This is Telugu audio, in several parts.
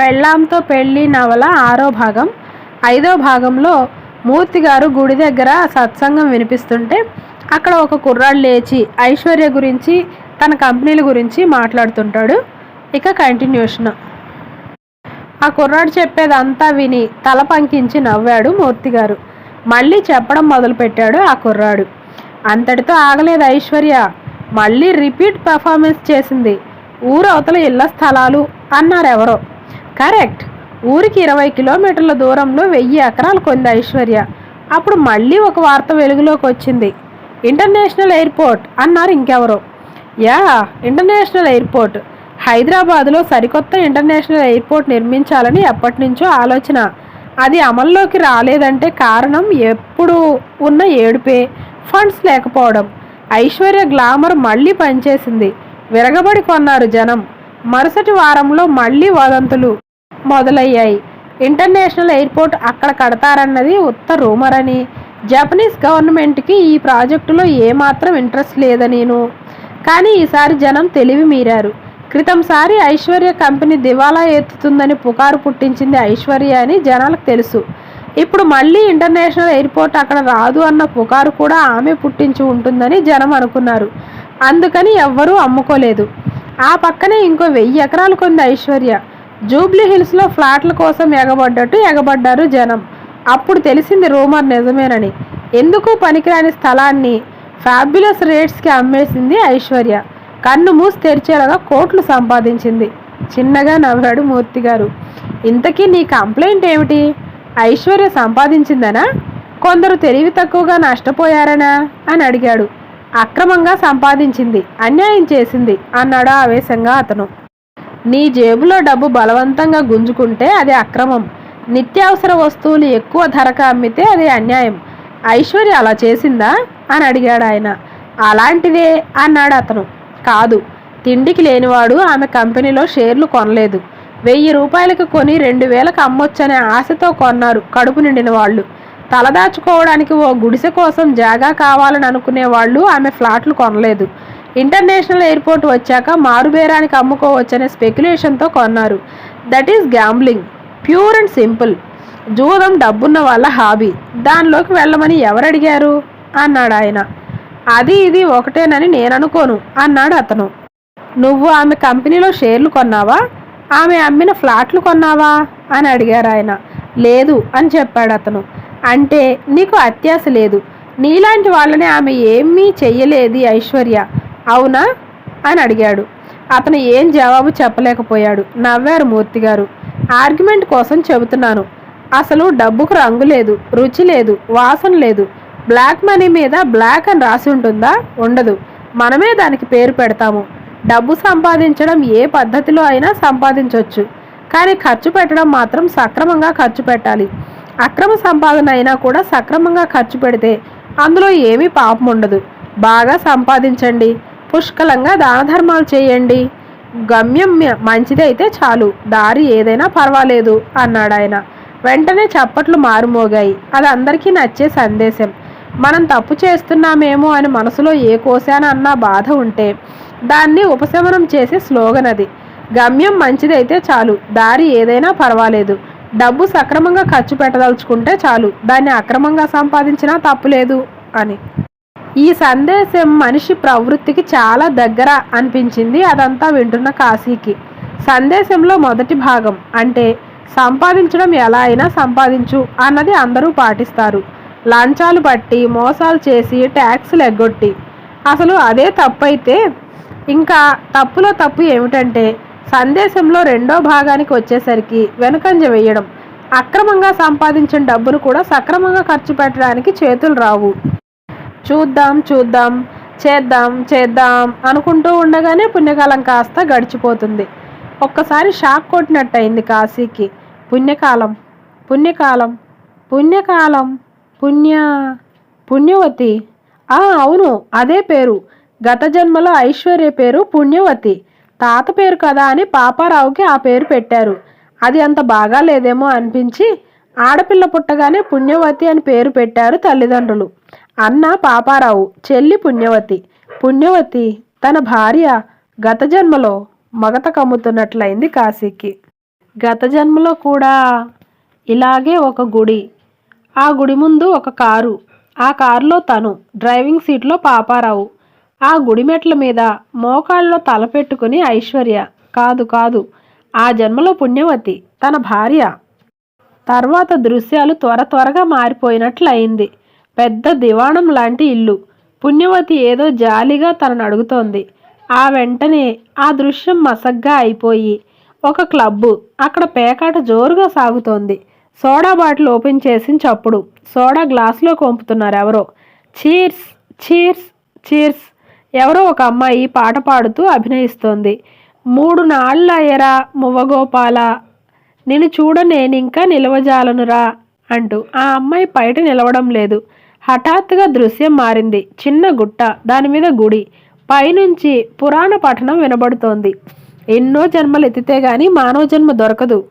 పెళ్ళాంతో పెళ్ళి నవల ఆరో భాగం. ఐదో భాగంలో మూర్తి గారు గుడి దగ్గర సత్సంగం వినిపిస్తుంటే అక్కడ ఒక కుర్రాడు లేచి ఐశ్వర్య గురించి తన కంపెనీల గురించి మాట్లాడుతుంటాడు. ఇక కంటిన్యూషన్. ఆ కుర్రాడు చెప్పేదంతా విని తల పంకించి నవ్వాడు మూర్తి గారు మళ్ళీ చెప్పడం మొదలుపెట్టాడు ఆ కుర్రాడు. అంతటితో ఆగలేదు ఐశ్వర్య. మళ్ళీ రిపీట్ పెర్ఫార్మెన్స్ చేసింది. ఊరు అవతల ఇళ్ళ స్థలాలు అన్నారు ఎవరో కరెక్ట్. ఊరికి ఇరవై కిలోమీటర్ల దూరంలో వెయ్యి ఎకరాలు కొంది ఐశ్వర్య. అప్పుడు మళ్ళీ ఒక వార్త వెలుగులోకి వచ్చింది. ఇంటర్నేషనల్ ఎయిర్పోర్ట్ అన్నారు ఇంకెవరో. Yeah international airport. హైదరాబాద్లో సరికొత్త ఇంటర్నేషనల్ ఎయిర్పోర్ట్ నిర్మించాలని ఎప్పటి నుంచో ఆలోచన. అది అమల్లోకి రాలేదంటే కారణం ఎప్పుడు ఉన్న ఏడుపే ఫండ్స్ లేకపోవడం. ఐశ్వర్య గ్లామర్ మళ్ళీ పనిచేసింది. విరగబడి కొన్నారు జనం. మరుసటి వారంలో మళ్ళీ వదంతులు. మొదలయ్యాయి. ఇంటర్నేషనల్ ఎయిర్పోర్ట్ అక్కడ కడతారన్నది ఉత్త రూమర్ అని. జపనీస్ గవర్నమెంట్కి ఈ ప్రాజెక్టులో ఏమాత్రం ఇంట్రెస్ట్ లేదనేను కానీ ఈసారి జనం తెలివి మీరారు. క్రితంసారి ఐశ్వర్య కంపెనీ దివాలా ఎత్తుతుందని పుకారు పుట్టించింది ఐశ్వర్య అని జనాలకు తెలుసు. ఇప్పుడు మళ్ళీ ఇంటర్నేషనల్ ఎయిర్పోర్ట్ అక్కడ రాదు అన్న పుకారు కూడా ఆమె పుట్టించి ఉంటుందని జనం అనుకున్నారు. అందుకని ఎవ్వరూ అమ్ముకోలేదు. ఆ పక్కనే ఇంకో వెయ్యి ఎకరాలు కొంది ఐశ్వర్య. జూబ్లీ హిల్స్లో ఫ్లాట్ల కోసం ఎగబడ్డట్టు ఎగబడ్డారు జనం. అప్పుడు తెలిసింది రూమర్ నిజమేనని. ఎందుకు పనికిరాని స్థలాన్ని ఫ్యాబ్యులస్ రేట్స్కి అమ్మేసింది ఐశ్వర్య. కన్ను మూసి తెరిచేలాగా కోట్లు సంపాదించింది. చిన్నగా నవ్వాడు మూర్తి గారు. ఇంతకీ నీ కంప్లైంట్ ఏమిటి? ఐశ్వర్య సంపాదించిందనా? కొందరు తెలివి తక్కువగా నష్టపోయారనా? అని అడిగాడు. అక్రమంగా సంపాదించింది అన్యాయం చేసింది అన్నాడు ఆవేశంగా అతను. నీ జేబులో డబ్బు బలవంతంగా గుంజుకుంటే అది అక్రమం. నిత్యావసర వస్తువులు ఎక్కువ ధరకు అమ్మితే అది అన్యాయం. ఐశ్వర్య అలా చేసిందా? అని అడిగాడు ఆయన. అలాంటిదే అన్నాడు అతను. కాదు తిండికి లేనివాడు ఆమె కంపెనీలో షేర్లు కొనలేదు. వెయ్యి రూపాయలకు కొని రెండు వేలకు అమ్మొచ్చనే ఆశతో కొన్నారు కడుపు నిండిన వాళ్ళు. తలదాచుకోవడానికి ఓ గుడిసె కోసం జాగా కావాలని అనుకునే వాళ్ళు ఆమె ఫ్లాట్లు కొనలేదు. ఇంటర్నేషనల్ ఎయిర్పోర్ట్ వచ్చాక మారుబేరానికి అమ్ముకోవచ్చనే స్పెక్యులేషన్తో కొన్నారు. That is gambling. Pure and simple. జూదం డబ్బున్న వాళ్ళ హాబీ. దానిలోకి వెళ్ళమని ఎవరు అడిగారు అన్నాడు ఆయన. అది ఇది ఒకటేనని నేను అనుకోను అన్నాడు అతను. నువ్వు ఆమె కంపెనీలో షేర్లు కొన్నావా? ఆమె అమ్మిన ఫ్లాట్లు కొన్నావా? అని అడిగారు ఆయన. లేదు అని చెప్పాడు అతను. అంటే నీకు అత్యాశ లేదు. నీలాంటి వాళ్ళని ఆమె ఏమీ చెయ్యలేదు ఐశ్వర్య. అవునా? అని అడిగాడు. అతను ఏం జవాబు చెప్పలేకపోయాడు. నవ్వారు మూర్తి గారు ఆర్గ్యుమెంట్ కోసం చెబుతున్నాను. అసలు డబ్బుకు రంగు లేదు రుచి లేదు వాసన లేదు. బ్లాక్ మనీ మీద బ్లాక్ అని రాసి ఉంటుందా? ఉండదు. మనమే దానికి పేరు పెడతాము. డబ్బు సంపాదించడం ఏ పద్ధతిలో అయినా సంపాదించవచ్చు కానీ ఖర్చు పెట్టడం మాత్రం సక్రమంగా ఖర్చు పెట్టాలి. అక్రమ సంపాదన అయినా కూడా సక్రమంగా ఖర్చు పెడితే అందులో ఏమీ పాపం ఉండదు. బాగా సంపాదించండి. పుష్కలంగా దాన ధర్మాలు చేయండి. గమ్యం మంచిదైతే చాలు. దారి ఏదైనా పర్వాలేదు అన్నాడు ఆయన. వెంటనే చప్పట్లు మారుమోగాయి. అది అందరికీ నచ్చే సందేశం. మనం తప్పు చేస్తున్నామేమో అని మనసులో ఏ కోశానన్న బాధ ఉంటే దాన్ని ఉపశమనం చేసే స్లోగన్ అది. గమ్యం మంచిదైతే చాలు. దారి ఏదైనా పర్వాలేదు. డబ్బు సక్రమంగా ఖర్చు పెట్టదలుచుకుంటే చాలు. దాన్ని అక్రమంగా సంపాదించినా తప్పులేదు అని. ఈ సందేశం మనిషి ప్రవృత్తికి చాలా దగ్గర అనిపించింది. అదంతా వింటున్న కాశీకి. సందేశంలో మొదటి భాగం అంటే సంపాదించడం ఎలా అయినా సంపాదించు అన్నది అందరూ పాటిస్తారు. లంచాలు పట్టి మోసాలు చేసి ట్యాక్సులు ఎగ్గొట్టి అసలు అదే తప్పు అయితే ఇంకా తప్పులో తప్పు ఏమిటంటే సందేశంలో రెండో భాగానికి వచ్చేసరికి వెనుకంజ వేయడం. అక్రమంగా సంపాదించిన డబ్బును కూడా సక్రమంగా ఖర్చు పెట్టడానికి చేతులు రావు. చూద్దాం చూద్దాం చేద్దాం చేద్దాం అనుకుంటూ ఉండగానే పుణ్యకాలం కాస్త గడిచిపోతుంది. ఒక్కసారి షాక్ కొట్టినట్టు అయింది కాశీకి. పుణ్యకాలం పుణ్యకాలం పుణ్యకాలం పుణ్య పుణ్యవతి. ఆ అవును అదే పేరు. గత జన్మలో ఐశ్వర్య పేరు పుణ్యవతి. తాత పేరు కదా అని పాపారావుకి ఆ పేరు పెట్టారు. అది అంత బాగా లేదేమో అనిపించి ఆడపిల్ల పుట్టగానే పుణ్యవతి అని పేరు పెట్టారు తల్లిదండ్రులు. అన్న పాపారావు చెల్లి పుణ్యవతి. పుణ్యవతి తన భార్య గత జన్మలో మగత కమ్ముతున్నట్లయింది కాశీకి. గత జన్మలో కూడా ఇలాగే ఒక గుడి. ఆ గుడి ముందు ఒక కారు. ఆ కారులో తను డ్రైవింగ్ సీట్లో పాపారావు. ఆ గుడి మెట్ల మీద మోకాళ్ళలో తల పెట్టుకుని ఐశ్వర్య. కాదు కాదు ఆ జన్మలో పుణ్యవతి తన భార్య. తర్వాత దృశ్యాలు త్వర త్వరగా మారిపోయినట్లు అయింది పెద్ద దివాణం లాంటి ఇల్లు. పుణ్యవతి ఏదో జాలిగా తనను అడుగుతోంది. ఆ వెంటనే ఆ దృశ్యం మసగ్గా అయిపోయి ఒక క్లబ్బు. అక్కడ పేకాట జోరుగా సాగుతోంది. సోడా బాటిల్ ఓపెన్ చేసిన చప్పుడు. సోడా గ్లాసులో కొంపుతున్నారు ఎవరో. Cheers cheers cheers. ఎవరో ఒక అమ్మాయి పాట పాడుతూ అభినయిస్తోంది. మూడు నాళ్ళు అయ్యరా మువ్వగోపాల. నేను చూడ నేనింకా నిలవజాలనురా అంటూ ఆ అమ్మాయి బయట నిలవడం లేదు. హఠాత్తుగా దృశ్యం మారింది. చిన్న గుట్ట దాని మీద గుడి. పైనుంచి పురాణ పఠనం వినబడుతోంది. ఎన్నో జన్మలు ఎత్తితే గాని మానవ జన్మ దొరకదు.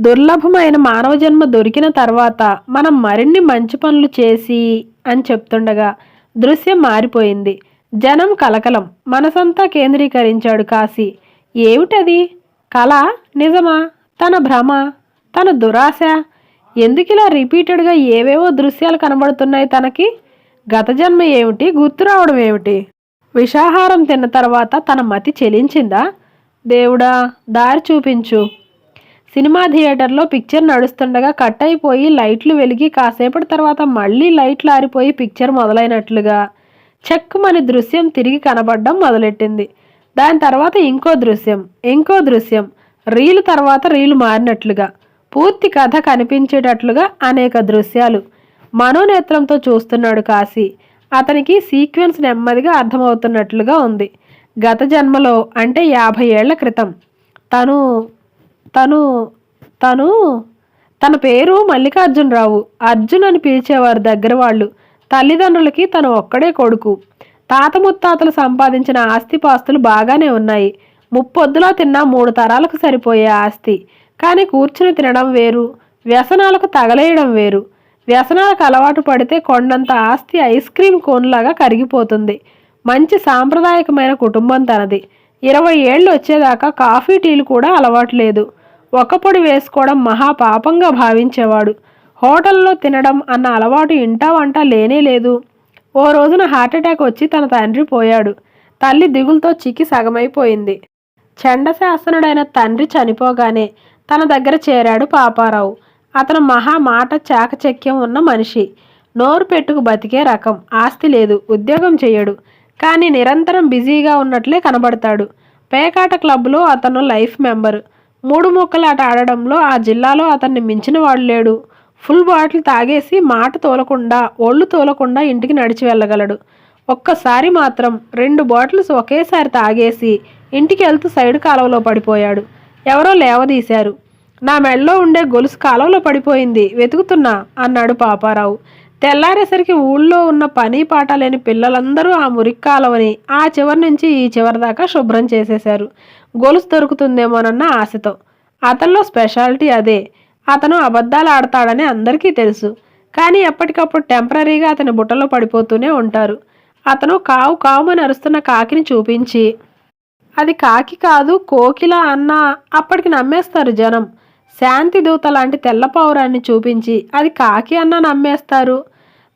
దుర్లభమైన మానవ జన్మ దొరికిన తర్వాత మనం మరిన్ని మంచి పనులు చేసి అని చెప్తుండగా దృశ్యం మారిపోయింది. జనం కలకలం. మనసంతా కేంద్రీకరించాడు కాశీ. ఏమిటది? కళ? నిజమా? తన భ్రమ? తన దురాశ? ఎందుకు ఇలా రిపీటెడ్గా ఏవేవో దృశ్యాలు కనబడుతున్నాయి తనకి? గత జన్మ ఏమిటి? గుర్తు రావడం ఏమిటి? విషాహారం తిన్న తర్వాత తన మతి చెలించిందా? దేవుడా దారి చూపించు. సినిమా థియేటర్లో పిక్చర్ నడుస్తుండగా కట్ అయిపోయి లైట్లు వెలిగి కాసేపటి తర్వాత మళ్ళీ లైట్లు ఆరిపోయి పిక్చర్ మొదలైనట్లుగా చెక్కుమని దృశ్యం తిరిగి కనబడడం మొదలెట్టింది. దాని తర్వాత ఇంకో దృశ్యం ఇంకో దృశ్యం. రీలు తర్వాత రీలు మారినట్లుగా. పూర్తి కథ కనిపించేటట్లుగా అనేక దృశ్యాలు. మనోనేత్రంతో చూస్తున్నాడు కాశీ. అతనికి సీక్వెన్స్ నెమ్మదిగా అర్థమవుతున్నట్లుగా ఉంది. గత జన్మలో అంటే యాభై ఏళ్ళ క్రితం. తను తను తను తన పేరు మల్లికార్జునరావు. అర్జున్ అని పిలిచేవారు దగ్గర వాళ్ళు. తల్లిదండ్రులకి తను ఒక్కడే కొడుకు. తాత ముత్తాతలు సంపాదించిన ఆస్తిపాస్తులు బాగానే ఉన్నాయి. ముప్పొద్దులో తిన్న మూడు తరాలకు సరిపోయే ఆస్తి. కానీ కూర్చుని తినడం వేరు వ్యసనాలకు తగలేయడం వేరు. వ్యసనాలకు అలవాటు పడితే కొండంత ఆస్తి ఐస్ క్రీమ్ కోన్లాగా కరిగిపోతుంది. మంచి సాంప్రదాయకమైన కుటుంబం తనది. ఇరవై ఏళ్ళు వచ్చేదాకా కాఫీ టీలు కూడా అలవాటు లేదు. ఒక్క పొడి వేసుకోవడం మహాపాపంగా భావించేవాడు. హోటల్లో తినడం అన్న అలవాటు ఇంటా వంట లేనే లేదు. ఓ రోజున హార్ట్అటాక్ వచ్చి తన తండ్రి పోయాడు. తల్లి దిగులతో చిక్కి సగమైపోయింది. చండశాసనుడైన తండ్రి చనిపోగానే తన దగ్గర చేరాడు పాపారావు. అతను మహా మాట చాకచక్యం ఉన్న మనిషి. నోరు పెట్టుకు బతికే రకం. ఆస్తి లేదు. ఉద్యోగం చేయడు కానీ నిరంతరం బిజీగా ఉన్నట్లే కనబడతాడు. పేకాట క్లబ్లో అతను లైఫ్ మెంబర్. మూడు ముక్కలాట ఆడడంలో ఆ జిల్లాలో అతన్ని మించిన వాడు లేడు. ఫుల్ బాటిల్ తాగేసి మాట తోలకుండా ఒళ్ళు తోలకుండా ఇంటికి నడిచి వెళ్ళగలడు. ఒక్కసారి మాత్రం రెండు బాటిల్స్ ఒకేసారి తాగేసి ఇంటికి వెళ్తూ సైడ్ కాలువలో పడిపోయాడు. ఎవరో లేవదీశారు. నా మెడలో ఉండే గొలుసు కాలంలో పడిపోయింది. వెతుకుతున్నా అన్నాడు పాపారావు. తెల్లారేసరికి ఊళ్ళో ఉన్న పని పాట లేని పిల్లలందరూ ఆ మురికి కాలువని ఆ చివరి నుంచి ఈ చివరి దాకా శుభ్రం చేసేశారు. గొలుసు దొరుకుతుందేమోనన్న ఆశతో. అతనిలో స్పెషాలిటీ అదే. అతను అబద్ధాలు ఆడతాడని అందరికీ తెలుసు. కానీ ఎప్పటికప్పుడు టెంపరీగా అతని బుట్టలో పడిపోతూనే ఉంటారు. అతను కావు కావుమని అరుస్తున్న కాకిని చూపించి అది కాకి కాదు కోకిల అన్న. అప్పటికి నమ్మేస్తారు జనం. శాంతి దూత లాంటి తెల్ల పావురాన్ని చూపించి అది కాకి అన్న నమ్మేస్తారు.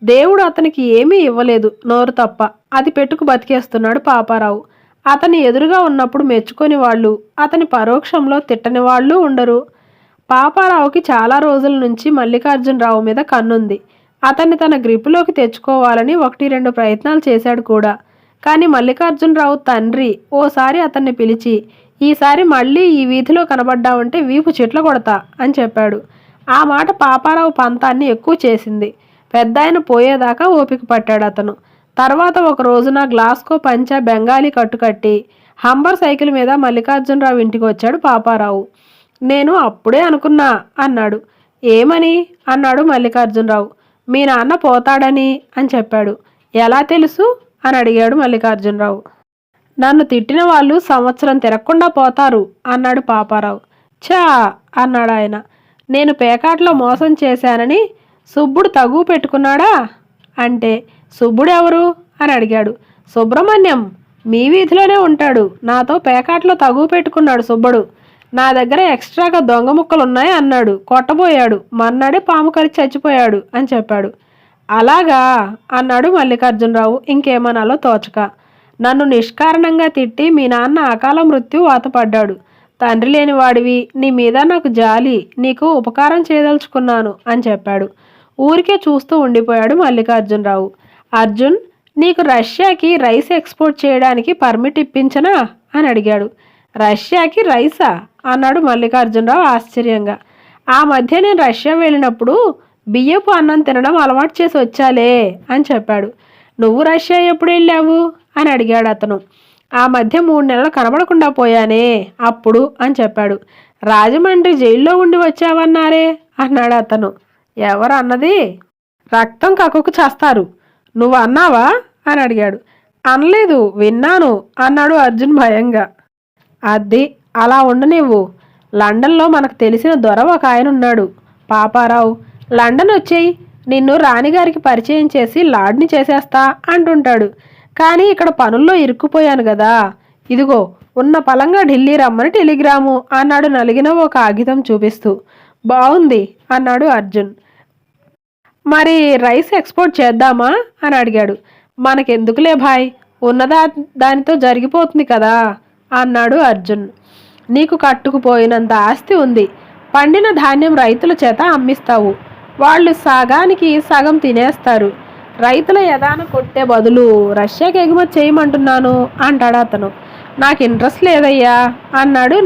దేవుడు అతనికి ఏమీ ఇవ్వలేదు నోరు తప్ప. అది పెట్టుకు బతికేస్తున్నాడు పాపారావు. అతని ఎదురుగా ఉన్నప్పుడు మెచ్చుకొని వాళ్ళు అతని పరోక్షంలో తిట్టని వాళ్ళు ఉండరు. పాపారావుకి చాలా రోజుల నుంచి మల్లికార్జునరావు మీద కన్నుంది. అతన్ని తన గ్రిప్పులోకి తెచ్చుకోవాలని ఒకటి రెండు ప్రయత్నాలు చేశాడు కూడా. కానీ మల్లికార్జునరావు తండ్రి ఓసారి అతన్ని పిలిచి ఈసారి మళ్ళీ ఈ వీధిలో కనబడ్డావంటే వీపు చెట్ల కొడతా అని చెప్పాడు. ఆ మాట పాపారావు పంతాన్ని ఎక్కువ చేసింది. పెద్ద ఆయన పోయేదాకా ఓపిక పట్టాడు అతను. తర్వాత ఒక రోజున గ్లాస్కో పంచ బెంగాలీ కట్టుకట్టి హంబర్ సైకిల్ మీద మల్లికార్జునరావు ఇంటికి వచ్చాడు పాపారావు. నేను అప్పుడే అనుకున్నా అన్నాడు. ఏమని? అన్నాడు మల్లికార్జునరావు. మీ నాన్న పోతాడని అని చెప్పాడు. ఎలా తెలుసు? అని అడిగాడు మల్లికార్జునరావు. నన్ను తిట్టిన వాళ్ళు సంవత్సరం తిరగకుండా పోతారు అన్నాడు పాపారావు. చా అన్నాడు ఆయన. నేను పేకాట్లో మోసం చేశానని సుబ్బుడు తగు పెట్టుకున్నాడా? అంటే సుబ్బుడు ఎవరు? అని అడిగాడు. సుబ్రహ్మణ్యం మీ వీధిలోనే ఉంటాడు. నాతో పేకాట్లో తగు పెట్టుకున్నాడు సుబ్బుడు. నా దగ్గర ఎక్స్ట్రాగా దొంగ ముక్కలు ఉన్నాయి అన్నాడు. కొట్టబోయాడు. మన్నాడే పాము కరిచి చచ్చిపోయాడు అని చెప్పాడు. అలాగా అన్నాడు మల్లికార్జునరావు ఇంకేమనాలో తోచక. నన్ను నిష్కారణంగా తిట్టి మీ నాన్న అకాల మృత్యు వాతపడ్డాడు. తండ్రి లేని వాడివి నీ మీద నాకు జాలి నీకు ఉపకారం చేయదలుచుకున్నాను అని చెప్పాడు. ఊరికే చూస్తూ ఉండిపోయాడు మల్లికార్జునరావు. అర్జున్ నీకు రష్యాకి రైస్ ఎక్స్పోర్ట్ చేయడానికి పర్మిట్ ఇప్పించనా? అని అడిగాడు. రష్యాకి రైసా? అన్నాడు మల్లికార్జునరావు ఆశ్చర్యంగా. ఆ మధ్య నేను రష్యా వెళ్ళినప్పుడు బియ్యపు అన్నం తినడం అలవాటు చేసి వచ్చాలే అని చెప్పాడు. నువ్వు రష్యా ఎప్పుడు వెళ్ళావు? అని అడిగాడు అతను. ఆ మధ్య మూడు నెలలు కనబడకుండా పోయానే అప్పుడు అని చెప్పాడు. రాజమండ్రి జైల్లో ఉండి వచ్చావన్నారే అన్నాడు అతను. ఎవరు అన్నది రక్తం కక్కుకు చేస్తారు. నువ్వు అన్నావా? అని అడిగాడు. అనలేదు విన్నాను అన్నాడు అర్జున్ భయంగా. అది అలా ఉండు లండన్లో మనకు తెలిసిన దొర ఒక ఆయన ఉన్నాడు. పాపారావు లండన్ వచ్చేయి నిన్ను రాణిగారికి పరిచయం చేసి లాడ్ని చేసేస్తా అంటుంటాడు. కానీ ఇక్కడ పనుల్లో ఇరుక్కుపోయాను కదా ఇదిగో ఉన్న పలంగా ఢిల్లీ రమ్మని టెలిగ్రాము అన్నాడు నలిగిన ఒక కాగితం చూపిస్తూ. బాగుంది అన్నాడు అర్జున్. మరి రైస్ ఎక్స్పోర్ట్ చేద్దామా? అని అడిగాడు. మనకెందుకులే భాయ్ ఉన్నదా దానితో జరిగిపోతుంది కదా? అన్నాడు అర్జున్. నీకు కట్టుకుపోయినంత ఆస్తి ఉంది. పండిన ధాన్యం రైతుల చేత అమ్మిస్తావు. వాళ్ళు సగానికి సగం తినేస్తారు. రైతుల యదాన కొట్టే బదులు రష్యాకి ఎగుమతి చేయమంటున్నాను అంటాడు అతను. నాకు ఇంట్రెస్ట్ లేదయ్యా అన్నాడు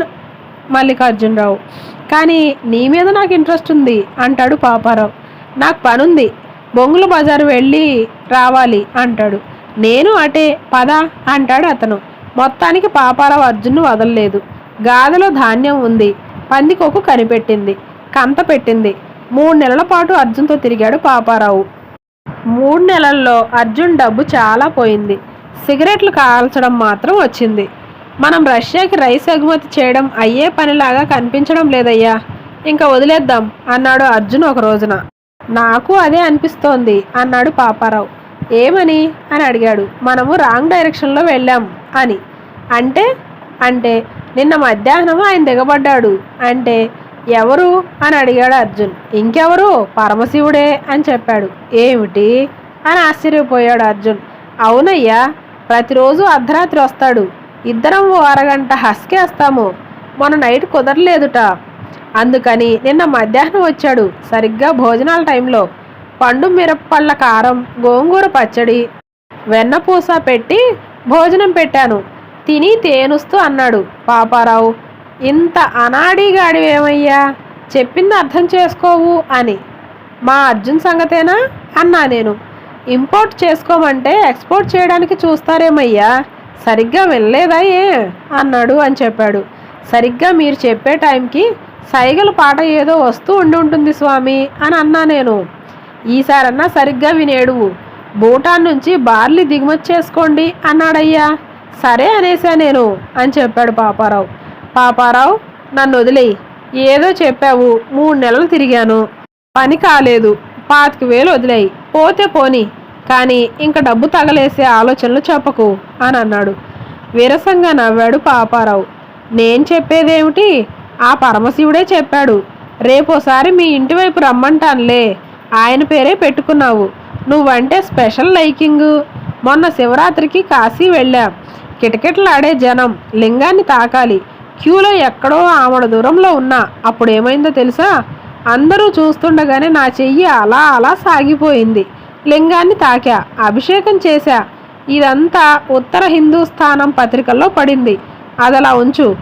మల్లికార్జునరావు. కానీ నీ మీద నాకు ఇంట్రెస్ట్ ఉంది అంటాడు పాపారావు. నాకు పనుంది బొంగుల బజారు వెళ్ళి రావాలి అంటాడు. నేను అటే పద అంటాడు అతను. మొత్తానికి పాపారావు అర్జున్ను వదలలేదు. గాదలో ధాన్యం ఉంది పందికొక్కు కనిపెట్టింది కంత పెట్టింది. మూడు నెలల పాటు అర్జున్తో తిరిగాడు పాపారావు. మూడు నెలల్లో అర్జున్ డబ్బు చాలా పోయింది. సిగరెట్లు కాల్చడం మాత్రం వచ్చింది. మనం రష్యాకి రైస్ ఎగుమతి చేయడం అయ్యే పనిలాగా కనిపించడం లేదయ్యా. ఇంకా వదిలేద్దాం అన్నాడు అర్జున్ ఒక రోజున. నాకు అదే అనిపిస్తోంది అన్నాడు పాపారావు. ఏమని? అని అడిగాడు. మనము రాంగ్ డైరెక్షన్లో వెళ్ళాం అని. అంటే? అంటే నిన్న మధ్యాహ్నం ఆయన దిగబడ్డాడు. అంటే? ఎవరు అని అడిగాడు అర్జున్. ఇంకెవరు? పరమశివుడే అని చెప్పాడు. ఏమిటి? అని ఆశ్చర్యపోయాడు అర్జున్. అవునయ్యా ప్రతిరోజు అర్ధరాత్రి వస్తాడు. ఇద్దరం ఓ అరగంట హస్కేస్తాము. మొన్న నైట్ కుదరలేదుట. అందుకని నిన్న మధ్యాహ్నం వచ్చాడు. సరిగ్గా భోజనాల టైంలో. పండు మిరప్పళ్ళ కారం గోంగూర పచ్చడి వెన్నపూస పెట్టి భోజనం పెట్టాను. తిని తేనుస్తూ అన్నాడు. పాపారావు ఇంత అనాడీగాడివేమయ్యా చెప్పింది అర్థం చేసుకోవు అని. మా అర్జున్ సంగతేనా? అన్నా నేను. ఇంపోర్ట్ చేసుకోమంటే ఎక్స్పోర్ట్ చేయడానికి చూస్తారేమయ్యా? సరిగ్గా వెళ్ళలేదా ఏ? అన్నాడు అని చెప్పాడు. సరిగ్గా మీరు చెప్పే టైంకి సైగల పాట ఏదో వస్తూ ఉండి ఉంటుంది స్వామి అని అన్నా నేను. ఈసారన్నా సరిగ్గా వినేడువు భూటాన్ నుంచి బార్లీ దిగుమతి చేసుకోండి అన్నాడయ్యా. సరే అనేసా నేను అని చెప్పాడు పాపారావు. పాపారావు నన్ను వదిలేయి. ఏదో చెప్పావు మూడు నెలలు తిరిగాను. పని కాలేదు పాతిక వేలు వదిలేయి. పోతే పోని కానీ ఇంక డబ్బు తగలేసే ఆలోచనలు చెప్పకు అని అన్నాడు. విరసంగా నవ్వాడు పాపారావు. నేను చెప్పేదేమిటి? ఆ పరమశివుడే చెప్పాడు. రేపోసారి మీ ఇంటి వైపు రమ్మంటానులే. ఆయన పేరే పెట్టుకున్నావు. నువ్వంటే స్పెషల్ లైకింగ్. మొన్న శివరాత్రికి కాశీ వెళ్ళాం. కిటకిటలాడే జనం లింగాన్ని తాకాలి. క్యూలో ఎక్కడో ఆమడ దూరంలో ఉన్నా. అప్పుడు ఏమైందో తెలుసా? అందరూ చూస్తుండగానే నా చెయ్యి అలా అలా సాగిపోయింది. లింగాన్ని తాకా అభిషేకం చేశా. ఇదంతా ఉత్తర హిందూస్థానం పత్రికల్లో పడింది. అదలా ఉంచు.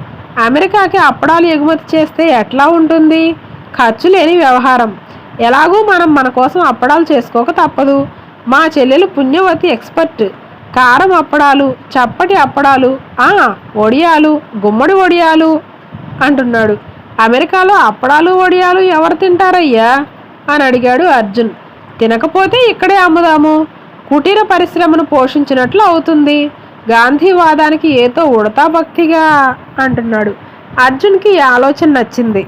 అమెరికాకి అప్పడాలు ఎగుమతి చేస్తే ఎట్లా ఉంటుంది? ఖర్చు లేని వ్యవహారం. ఎలాగూ మనం మన కోసం అప్పడాలు చేసుకోక తప్పదు. మా చెల్లెలు పుణ్యవతి ఎక్స్పర్ట్. కారం అప్పడాలు చప్పటి అప్పడాలు ఆ వడియాలు గుమ్మడి వడియాలు అంటున్నాడు. అమెరికాలో అప్పడాలు వడియాలు ఎవరు తింటారయ్యా? అని అడిగాడు అర్జున్. తినకపోతే ఇక్కడే అమ్ముదాము. కుటీర పరిశ్రమను పోషించినట్లు అవుతుంది. గాంధీవాదానికి ఏతో ఉడతా భక్తిగా అంటున్నాడు. అర్జున్కి ఈ ఆలోచన నచ్చింది.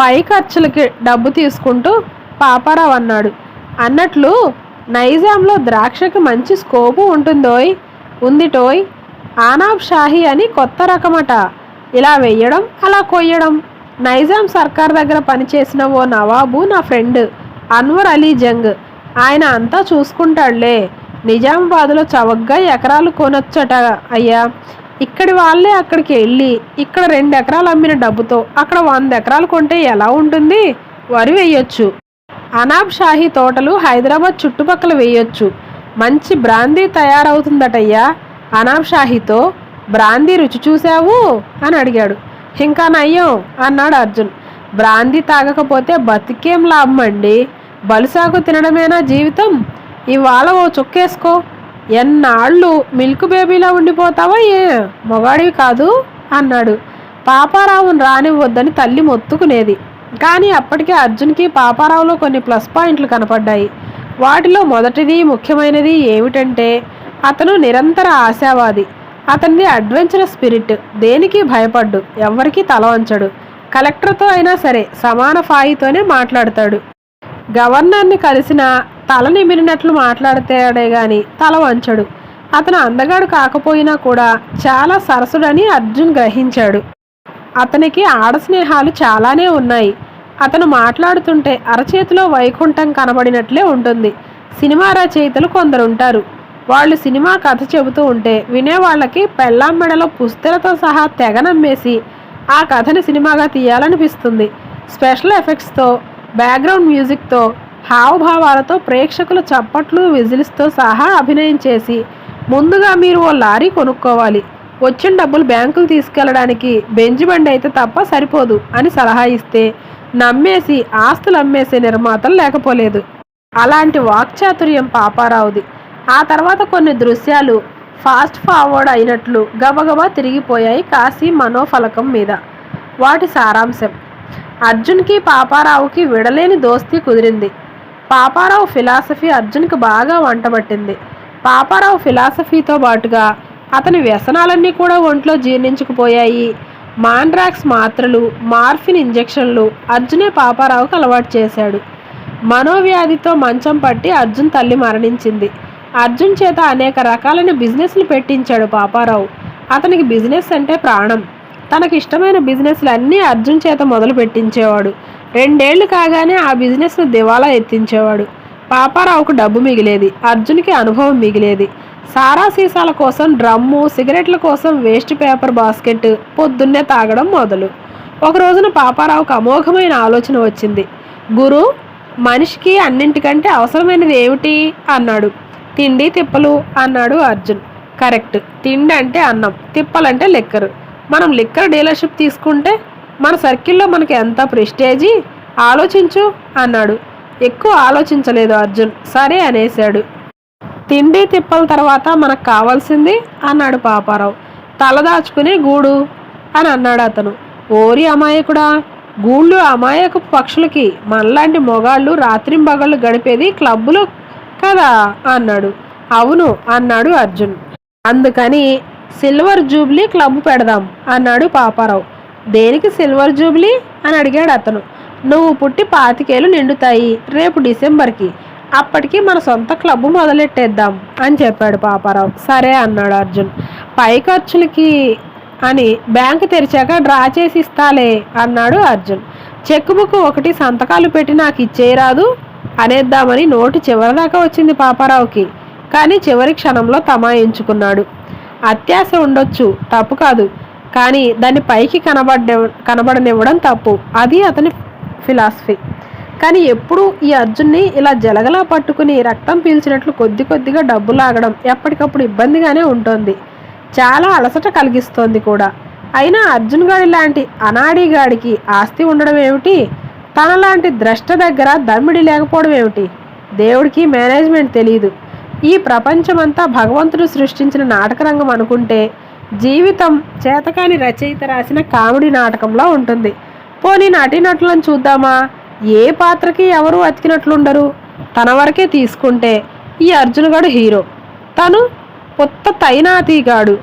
పై ఖర్చులకి డబ్బు తీసుకుంటూ పాపారావు అన్నాడు. అన్నట్లు నైజాంలో ద్రాక్షకు మంచి స్కోపు ఉంటుందోయ్? ఉంది టోయ్ ఆనాబ్ షాహీ అని కొత్త రకమట. ఇలా వెయ్యడం అలా కొయ్యడం. నైజాం సర్కార్ దగ్గర పనిచేసిన ఓ నవాబు నా ఫ్రెండ్ అన్వర్ అలీ జంగ్. ఆయన అంతా చూసుకుంటాడులే. నిజామాబాద్లో చవగ్గా ఎకరాలు కొనొచ్చట అయ్యా. ఇక్కడి వాళ్ళే అక్కడికి వెళ్ళి ఇక్కడ రెండు ఎకరాలు అమ్మిన డబ్బుతో అక్కడ వంద ఎకరాలు కొంటే ఎలా ఉంటుంది? వరి వేయొచ్చు. అనాబ్ షాహీ తోటలు హైదరాబాద్ చుట్టుపక్కల వేయొచ్చు. మంచి బ్రాందీ తయారవుతుందటయ్యా. అనాబ్ షాహీతో బ్రాందీ రుచి చూసావు అని అడిగాడు. ఇంకా నయ్యం అన్నాడు అర్జున్. బ్రాందీ తాగకపోతే బతికేం లాభం అండి? బలుసాకు తినడమేనా జీవితం? ఇవాళ ఓ చుక్కేసుకో. ఎన్నాళ్ళు మిల్క్ బేబీలా ఉండిపోతావా ఏ? మొగాడివి కాదు అన్నాడు. పాపారావును రానివ్వద్దని తల్లి మొత్తుకునేది. కానీ అప్పటికే అర్జున్కి పాపారావులో కొన్ని ప్లస్ పాయింట్లు కనపడ్డాయి. వాటిలో మొదటిది ముఖ్యమైనది ఏమిటంటే అతను నిరంతర ఆశావాది. అతనిది అడ్వెంచర్ స్పిరిట్. దేనికి భయపడ్డు? ఎవ్వరికీ తల వంచడు. కలెక్టర్తో అయినా సరే సమాన ఫాయితోనే మాట్లాడతాడు. గవర్నర్ని కలిసిన తల నిమిరినట్లు మాట్లాడతాడే గాని తల వంచడు. అతను అందగాడు కాకపోయినా కూడా చాలా సరసుడని అర్జున్ గ్రహించాడు. అతనికి ఆడ స్నేహాలు చాలానే ఉన్నాయి. అతను మాట్లాడుతుంటే అరచేతిలో వైకుంఠం కనబడినట్లే ఉంటుంది. సినిమా రచయితలు కొందరుంటారు. వాళ్ళు సినిమా కథ చెబుతూ ఉంటే వినేవాళ్ళకి పెళ్ళాం మెడలో పుస్తలతో సహా తెగ నమ్మేసి ఆ కథని సినిమాగా తీయాలనిపిస్తుంది. స్పెషల్ ఎఫెక్ట్స్తో బ్యాక్గ్రౌండ్ మ్యూజిక్తో హావభావాలతో ప్రేక్షకులు చప్పట్లు విజిల్స్తో సహా అభినయం చేసి ముందుగా మీరు ఓ లారీ కొనుక్కోవాలి. వచ్చిన డబ్బులు బ్యాంకులు తీసుకెళ్ళడానికి బెంజ్ బండి అయితే తప్ప సరిపోదు అని సలహా ఇస్తే నమ్మేసి ఆస్తులు అమ్మేసే నిర్మాతలు లేకపోలేదు. అలాంటి వాక్చాతుర్యం పాపారావుది. ఆ తర్వాత కొన్ని దృశ్యాలు ఫాస్ట్ ఫార్వర్డ్ అయినట్లు గబగబా తిరిగిపోయాయి కాశీ మనోఫలకం మీద. వాటి సారాంశం. అర్జున్కి పాపారావుకి విడలేని దోస్తీ కుదిరింది. పాపారావు ఫిలాసఫీ అర్జున్కి బాగా వంటబట్టింది. పాపారావు ఫిలాసఫీతో పాటుగా అతని వ్యసనాలన్నీ కూడా ఒంట్లో జీర్ణించుకుపోయాయి. మాండ్రాక్స్ మాత్రలు మార్ఫిన్ ఇంజెక్షన్లు అర్జునే పాపారావుకు అలవాటు చేశాడు. మనోవ్యాధితో మంచం పట్టి అర్జున్ తల్లి మరణించింది. అర్జున్ చేత అనేక రకాలైన బిజినెస్లు పెట్టించాడు పాపారావు. అతనికి బిజినెస్ అంటే ప్రాణం. తనకి ఇష్టమైన బిజినెస్లు అన్నీ అర్జున్ చేత మొదలు పెట్టించేవాడు. రెండేళ్ళు కాగానే ఆ బిజినెస్ను దివాలా ఎత్తించేవాడు. పాపారావుకు డబ్బు మిగిలేది. అర్జున్కి అనుభవం మిగిలేది. సారా సీసాల కోసం డ్రమ్ము సిగరెట్ల కోసం వేస్ట్ పేపర్ బాస్కెట్ పొద్దున్నే తాగడం మొదలు. ఒక రోజున పాపారావుకు అమోఘమైన ఆలోచన వచ్చింది. గురు మనిషికి అన్నింటికంటే అవసరమైనది ఏమిటి? అన్నాడు. తిండి తిప్పలు అన్నాడు అర్జున్. కరెక్ట్. తిండి అంటే అన్నం తిప్పలంటే లిక్కరు. మనం లిక్కర్ డీలర్షిప్ తీసుకుంటే మన సర్కిల్లో మనకి ఎంత ప్రెస్టేజీ? ఆలోచించు అన్నాడు. ఎక్కువ ఆలోచించలేదు అర్జున్. సరే అనేశాడు. తిండి తిప్పల తర్వాత మనకు కావాల్సింది అన్నాడు పాపారావు. తలదాచుకుని గూడు అని అన్నాడు అతను. ఓరి అమాయకుడా గూళ్ళు అమాయక పక్షులకి మనలాంటి మొగాళ్ళు రాత్రింబగళ్ళు గడిపేది క్లబ్బులు కదా అన్నాడు. అవును అన్నాడు అర్జున్. అందుకని సిల్వర్ జూబ్లీ క్లబ్ పెడదాం అన్నాడు పాపారావు. దేనికి సిల్వర్ జూబ్లీ? అని అడిగాడు అతను. నువ్వు పుట్టి పాతికేలు నిండుతాయి రేపు డిసెంబర్కి. అప్పటికి మన సొంత క్లబ్ మొదలెట్టేద్దాం అని చెప్పాడు పాపారావు. సరే అన్నాడు అర్జున్. పై ఖర్చులకి అని బ్యాంకు తెరిచాక డ్రా చేసి ఇస్తాలే అన్నాడు అర్జున్. చెక్ బుక్ ఒకటి సంతకాలు పెట్టి నాకు ఇచ్చేయరాదు అనేద్దామని నోటు చివరిదాకా వచ్చింది పాపారావుకి. కానీ చివరి క్షణంలో తమాయించుకున్నాడు. అత్యాశ ఉండొచ్చు తప్పు కాదు. కానీ దాన్ని పైకి కనబడ కనబడనివ్వడం తప్పు. అది అతని ఫిలాసఫీ. కానీ ఎప్పుడు ఈ అర్జున్ని ఇలా జలగలా పట్టుకుని రక్తం పీల్చినట్లు కొద్ది కొద్దిగా డబ్బు లాగడం ఎప్పటికప్పుడు ఇబ్బందిగానే ఉంటుంది. చాలా అలసట కలిగిస్తోంది కూడా. అయినా అర్జున్ గాడి లాంటి అనాడీ గాడికి ఆస్తి ఉండడం ఏమిటి? తనలాంటి ద్రష్ట దగ్గర దమ్మిడి లేకపోవడం ఏమిటి? దేవుడికి మేనేజ్మెంట్ తెలియదు ఈ ప్రపంచమంతా భగవంతుడు సృష్టించిన నాటకరంగం అనుకుంటే జీవితం చేతకాని రచయిత రాసిన కామెడీ నాటకంలో ఉంటుంది. పోనీ నటీనటులను చూద్దామా? ఏ పాత్రకి ఎవరు అతికినట్లుండరు? తన వరకే తీసుకుంటే ఈ అర్జునుగాడు హీరో. తను కొత్త తైనాతీగాడు.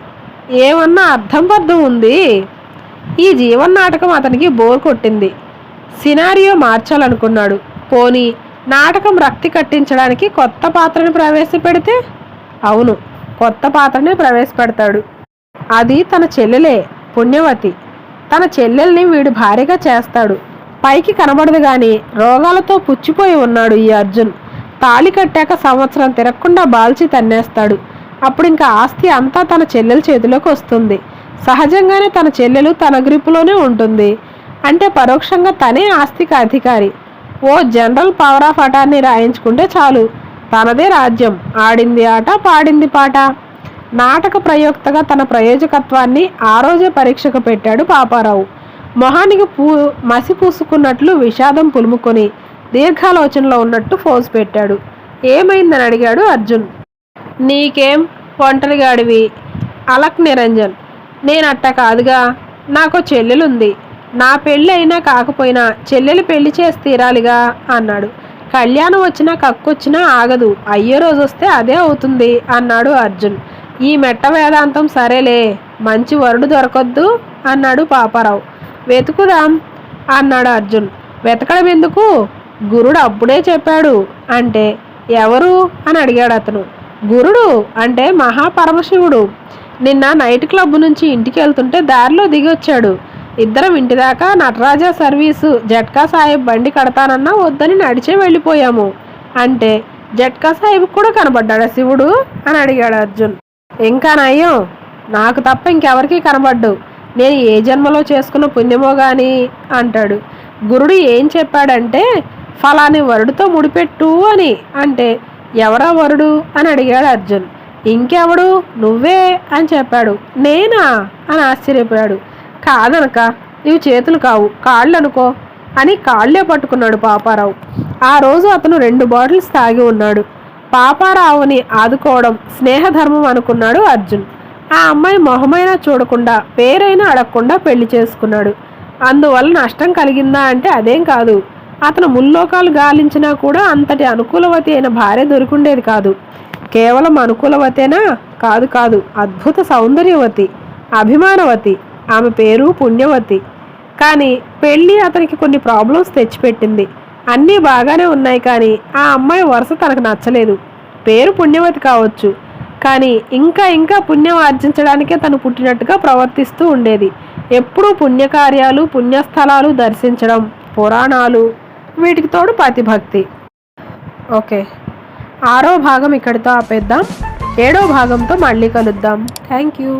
ఏమన్నా అర్థం పర్థం ఉంది? ఈ జీవన్ నాటకం అతనికి బోర్ కొట్టింది. సినారియో మార్చాలనుకున్నాడు. పోనీ నాటకం రక్తి కట్టించడానికి కొత్త పాత్రని ప్రవేశపెడితే? అవును కొత్త పాత్రని ప్రవేశపెడతాడు. అది తన చెల్లెలే పుణ్యవతి. తన చెల్లెల్ని వీడు భార్యగా చేస్తాడు. పైకి కనబడదు గాని రోగాలతో పుచ్చిపోయి ఉన్నాడు ఈ అర్జున్. తాళి కట్టాక సంవత్సరం తిరగకుండా బాల్చి తన్నేస్తాడు. అప్పుడు ఇంకా ఆస్తి అంతా తన చెల్లెల చేతిలోకి వస్తుంది. సహజంగానే తన చెల్లెలు తన గ్రిప్పులోనే ఉంటుంది. అంటే పరోక్షంగా తనే ఆస్తికి అధికారి. ఓ జనరల్ పవర్ ఆఫ్ అటార్నీ రాయించుకుంటే చాలు. తనదే రాజ్యం. ఆడింది ఆట పాడింది పాట. నాటక ప్రయోక్తగా తన ప్రయోజకత్వాన్ని ఆ రోజే పరీక్షకు పెట్టాడు పాపారావు. మొహానికి పూ మసి పూసుకున్నట్లు విషాదం పులుముకొని దీర్ఘాలోచనలో ఉన్నట్టు ఫోజ్ పెట్టాడు. ఏమైందని అడిగాడు అర్జున్. నీకేం ఒంటరిగాడివి? అలక్ నిరంజన్. నేనట్ట కాదుగా. నాకు చెల్లెలుంది. నా పెళ్ళి అయినా కాకపోయినా చెల్లెలు పెళ్ళి చేసి తీరాలిగా అన్నాడు. కళ్యాణం వచ్చినా కక్కొచ్చినా ఆగదు. అయ్యే రోజు వస్తే అదే అవుతుంది అన్నాడు అర్జున్. ఈ మెట్ట వేదాంతం సరేలే. మంచి వరుడు దొరకొద్దు అన్నాడు పాపారావు. వెతుకుదాం అన్నాడు అర్జున్. వెతకడం ఎందుకు? గురుడు అప్పుడే చెప్పాడు. అంటే ఎవరు? అని అడిగాడు అతను. గురుడు అంటే మహాపరమశివుడు. నిన్న నైట్ క్లబ్ నుంచి ఇంటికి వెళ్తుంటే దారిలో దిగి వచ్చాడు ఇద్దరం ఇంటి దాకా నటరాజా సర్వీసు జట్కా సాహెబ్ బండి కడతానన్నా వద్దని నడిచే వెళ్ళిపోయాము. అంటే జట్కా సాహెబ్ కూడా కనబడ్డాడా శివుడు? అని అడిగాడు అర్జున్. ఇంకా నయ్యం నాకు తప్ప ఇంకెవరికీ కనబడ్డు. నేను ఏ జన్మలో చేసుకున్న పుణ్యమో గాని అంటాడు. గురుడు ఏం చెప్పాడంటే ఫలాని వరుడితో ముడిపెట్టు అని. అంటే ఎవరా వరుడు? అని అడిగాడు అర్జున్. ఇంకెవడు? నువ్వే అని చెప్పాడు. నేనా? అని ఆశ్చర్యపోయాడు. కాదనక ఇవి చేతులు కావు. కాళ్ళు అనుకో అని కాళ్ళే పట్టుకున్నాడు పాపారావు. ఆ రోజు అతను రెండు బాటిల్స్ తాగి ఉన్నాడు. పాపారావుని ఆదుకోవడం స్నేహధర్మం అనుకున్నాడు అర్జున్. ఆ అమ్మాయి మొహమైనా చూడకుండా పేరైనా అడగకుండా పెళ్ళి చేసుకున్నాడు. అందువల్ల నష్టం కలిగిందా అంటే అదేం కాదు. అతను ముల్లోకాలు గాలించినా కూడా అంతటి అనుకూలవతి అయిన భార్య దొరికిండేది కాదు. కేవలం అనుకూలవతేనా? కాదు కాదు అద్భుత సౌందర్యవతి అభిమానవతి ఆమె పేరు పుణ్యవతి. కానీ పెళ్ళి అతనికి కొన్ని ప్రాబ్లమ్స్ తెచ్చిపెట్టింది. అన్నీ బాగానే ఉన్నాయి కానీ ఆ అమ్మాయి వరుస తనకు నచ్చలేదు. పేరు పుణ్యవతి కావచ్చు కానీ ఇంకా ఇంకా పుణ్యం ఆర్జించడానికే తను పుట్టినట్టుగా ప్రవర్తిస్తూ ఉండేది. ఎప్పుడూ పుణ్యకార్యాలు పుణ్యస్థలాలు దర్శించడం పురాణాలు వీటికి తోడు పతిభక్తి. ఓకే. ఆరో భాగం ఇక్కడితో ఆపేద్దాం. ఏడో భాగంతో మళ్ళీ కలుద్దాం. Thank you.